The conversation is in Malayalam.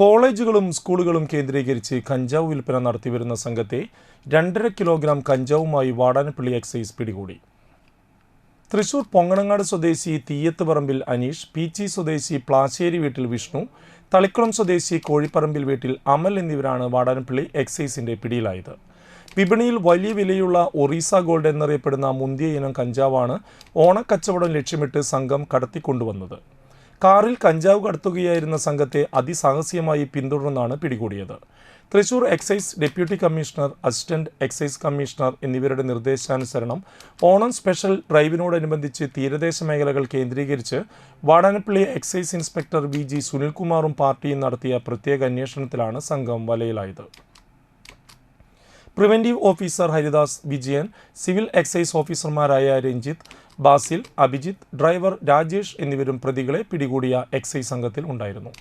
കോളേജുകളും സ്കൂളുകളും കേന്ദ്രീകരിച്ച് കഞ്ചാവ് വിൽപ്പന നടത്തിവരുന്ന സംഘത്തെ രണ്ടര കിലോഗ്രാം കഞ്ചാവുമായി വാടാനപ്പള്ളി എക്സൈസ് പിടികൂടി. തൃശൂർ പൊങ്ങണങ്ങാട് സ്വദേശി തീയത്ത് പറമ്പിൽ അനീഷ് പീച്ചി സ്വദേശി പ്ലാശ്ശേരി വീട്ടിൽ വിഷ്ണു തളിക്കുളം സ്വദേശി കോഴിപ്പറമ്പിൽ വീട്ടിൽ അമൽ എന്നിവരാണ് വാടാനപ്പള്ളി എക്സൈസിന്റെ പിടിയിലായത്. വിപണിയിൽ വലിയ വിലയുള്ള ഒറീസ ഗോൾഡ് എന്നറിയപ്പെടുന്ന മുന്തിയ ഇനം കഞ്ചാവാണ് ഓണക്കച്ചവടം ലക്ഷ്യമിട്ട് സംഘം കടത്തിക്കൊണ്ടുവന്നത്. കാറിൽ കഞ്ചാവ് കടത്തുകയായിരുന്ന സംഘത്തെ അതിസാഹസികമായി പിന്തുടർന്നാണ് പിടികൂടിയത്. Thrissur excise deputy commissioner assistant excise commissioner എന്നിവരുടെ നിർദ്ദേശാനുസരണം ഓണം സ്പെഷ്യൽ ഡ്രൈവിനോടനുബന്ധിച്ച് തീരദേശ മേഖലകൾ കേന്ദ്രീകരിച്ച് Vadanappally excise inspector V G സുനിൽകുമാറും പാർട്ടിയും നടത്തിയ പ്രത്യേക അന്വേഷണത്തിലാണ് സംഘം വലയിലായത്. Preventive officer Haridas Vijayan civil excise ഓഫീസർമാരായ രഞ്ജിത്ത് ബാസിൽ അഭിജിത്ത് ഡ്രൈവർ രാജേഷ് എന്നിവരും പ്രതികളെ പിടികൂടിയ എക്സൈസ് സംഘത്തിൽ ഉണ്ടായിരുന്നു.